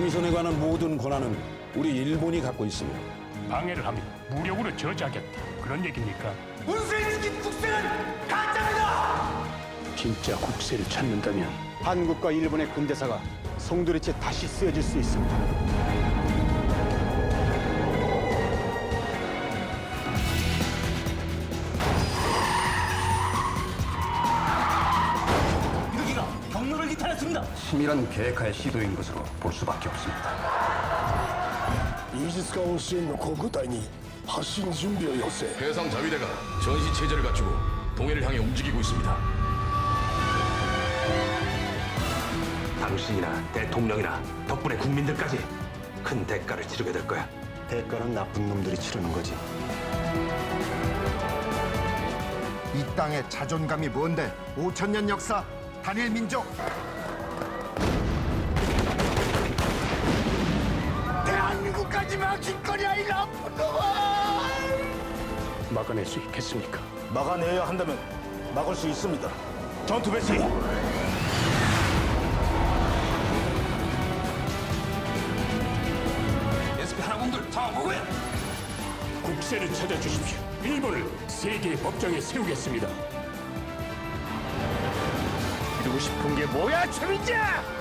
전선에 관한 모든 권한은 우리 일본이 갖고 있습니다. 방해를 하면 무력으로 저지하겠다. 그런 얘기입니까? 문세인시킨 국세는 가짜다! 진짜 국세를 찾는다면 한국과 일본의 근대사가 송두리째 다시 쓰여질 수 있습니다. 경로를 이탈했습니다. 치밀한 계획하의 시도인 것으로 볼 수밖에 없습니다. イージス艦を支援の航空隊に発進準備を要請 해상 자위대가 전시 체제를 갖추고 동해를 향해 움직이고 있습니다. 당신이나 대통령이나 덕분에 국민들까지 큰 대가를 치르게 될 거야. 대가는 나쁜 놈들이 치르는 거지. 이 땅의 자존감이 뭔데? 5천 년 역사, 단일 민족. 대한민국까지 막힐 거냐 이 나쁜 놈아 막아낼 수 있겠습니까? 막아내야 한다면 막을 수 있습니다. 전투 배치! SP 하나군들 상황 보고해. 국세를 찾아주십시오. 일본을 세계 법정에 세우겠습니다. 이루고 싶은 게 뭐야, 최민자?